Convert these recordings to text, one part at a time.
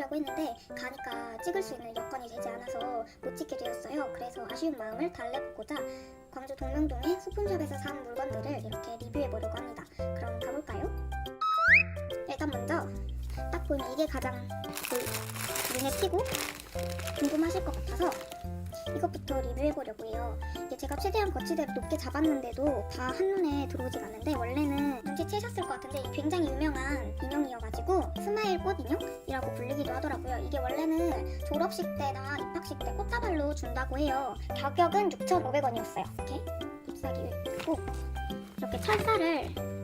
찍으려고 했는데 가니까 찍을 수 있는 여건이 되지 않아서 못 찍게 되었어요. 그래서 아쉬운 마음을 달래보고자 광주 동명동의 소품샵에서 산 물건들을 이렇게 리뷰해보려고 합니다. 그럼 가볼까요? 일단 먼저 딱 보면 이게 가장 그 눈에 띄고 궁금하실 것 같아서 이것부터 리뷰해보려고 해요. 이게 제가 최대한 거치대를 높게 잡았는데도 다 한눈에 들어오지가 않는데 원래는 눈치채셨을 것 같은데 굉장히 유명한 인형이어가지고 스마일 꽃 인형이라고 불리기도 하더라고요. 이게 원래는 졸업식 때나 입학식 때 꽃다발로 준다고 해요. 가격은 6,500원이었어요. 이렇게 잎사귀 있고 이렇게 철사를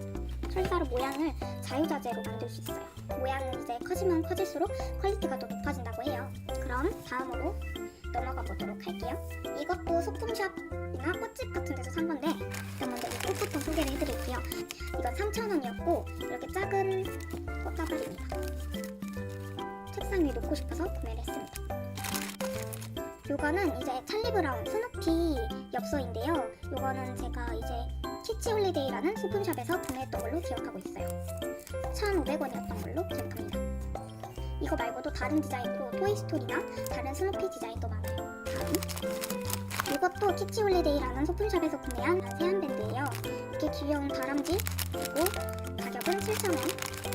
철사로 모양을 자유자재로 만들 수 있어요. 모양은 이제 커지면 커질수록 퀄리티가 더 높아진다고 해요. 그럼 다음으로 넘어가 보도록 할게요. 이것도 소품샵이나 꽃집 같은 데서 산 건데 그럼 먼저 이 꽃부터 소개를 해드릴게요. 이건 3,000원이었고 이렇게 작은 꽃다발입니다. 책상 위에 놓고 싶어서 구매를 했습니다. 요거는 이제 찰리 브라운 스누피 엽서인데요. 요거는 제가 이제 키치 홀리데이라는 소품샵에서 구매했던 걸로 기억하고 있어요. 1,500원이었던 걸로 기억합니다. 이거 말고도 다른 디자인으로 토이스토리나 다른 스누피 디자인도 많아요. 다음 이것도 키치 홀리데이라는 소품샵에서 구매한 세안 밴드예요. 이렇게 귀여운 다람쥐 그리고 가격은 7,000원이었습니다.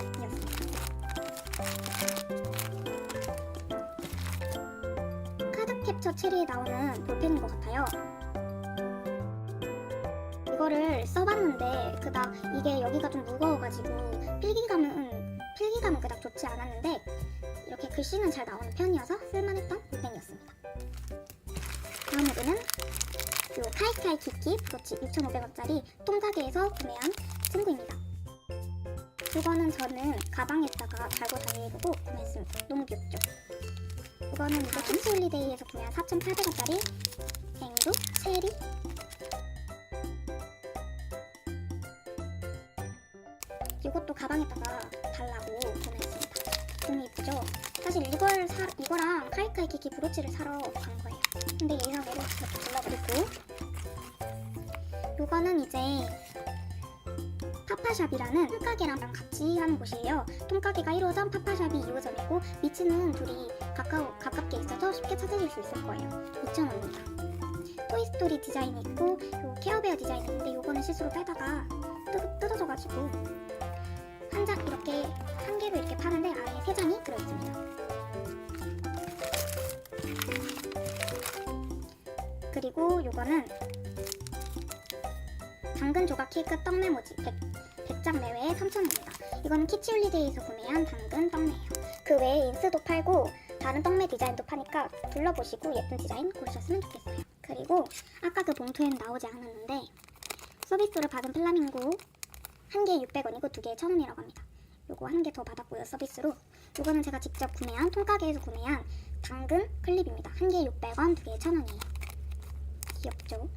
카드 캡처 체리에 나오는 볼펜인 것 같아요. 이거를 써봤는데 그닥 이게 여기가 좀 무거워가지고 필기감은 필기감은 그닥 좋지 않았는데 이렇게 글씨는 잘 나오는 편이어서 쓸만했던 볼펜이었습니다. 다음으로는 요 카이카이 키키 브로치 6,500원짜리 통가게에서 구매한 친구입니다. 이거는 저는 가방에다가 달고 다니려고 구매했습니다. 너무 귀엽죠? 이거는 이제 키치 홀리데이에서 구매한 4,800원짜리 앵두 체리 이것도 가방에다가 달라고 구매했습니다. 너무 이쁘죠? 사실 이걸 사, 이거랑 카이카이 키키 브로치를 사러 간 거예요. 근데 예상대로 이렇게 골라드리고 요거는 이제 파파샵이라는 통가게랑 같이 하는 곳이에요. 통가게가 1호점, 파파샵이 2호점이고 위치는 둘이 가까워, 가깝게 있어서 쉽게 찾으실 수 있을 거예요. 2,000원입니다. 토이스토리 디자인이 있고 요 케어베어 디자인이 있는데 요거는 실수로 빼다가 뜯, 뜯어져가지고 한 장 이렇게 한 개로 이렇게 파는데 안에 세 장이 들어있습니다. 그리고 요거는 당근 조각 케이크 떡 메모지 100, 100장 내외에 3,000원입니다. 이거는 키치홀리데이에서 구매한 당근 떡메예요. 그 외에 인스도 팔고 다른 떡메 디자인도 파니까 둘러보시고 예쁜 디자인 고르셨으면 좋겠어요. 그리고 아까 그 봉투에는 나오지 않았는데 서비스를 받은 플라밍고 한 개에 600원이고 두 개에 1,000원이라고 합니다. 요거 한 개 더 받았고요 서비스로. 요거는 제가 직접 구매한 통가게에서 구매한 당근 클립입니다. 한 개에 600원, 두 개에 1,000원이에요. 귀엽죠?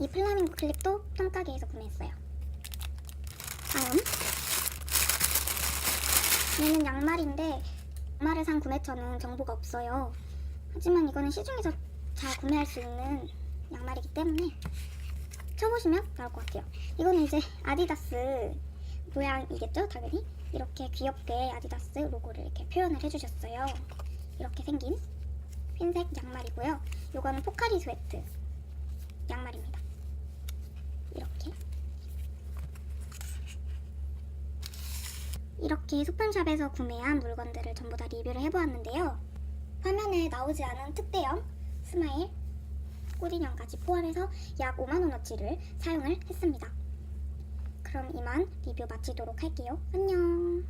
이 플라밍고 클립도 통가게에서 구매했어요. 다음 얘는 양말인데 양말을 산 구매처는 정보가 없어요. 하지만 이거는 시중에서 잘 구매할 수 있는 양말이기 때문에 쳐보시면 나올 것 같아요. 이거는 이제 아디다스 모양이겠죠, 당연히. 이렇게 귀엽게 아디다스 로고를 이렇게 표현을 해주셨어요. 이렇게 생긴 흰색 양말이고요. 이거는 포카리 스웨트 양말입니다. 이렇게. 이렇게 소품샵에서 구매한 물건들을 전부 다 리뷰를 해보았는데요. 화면에 나오지 않은 특대형 스마일 꽃인형까지 포함해서 약 5만원어치를 사용을 했습니다. 그럼 이만 리뷰 마치도록 할게요. 안녕.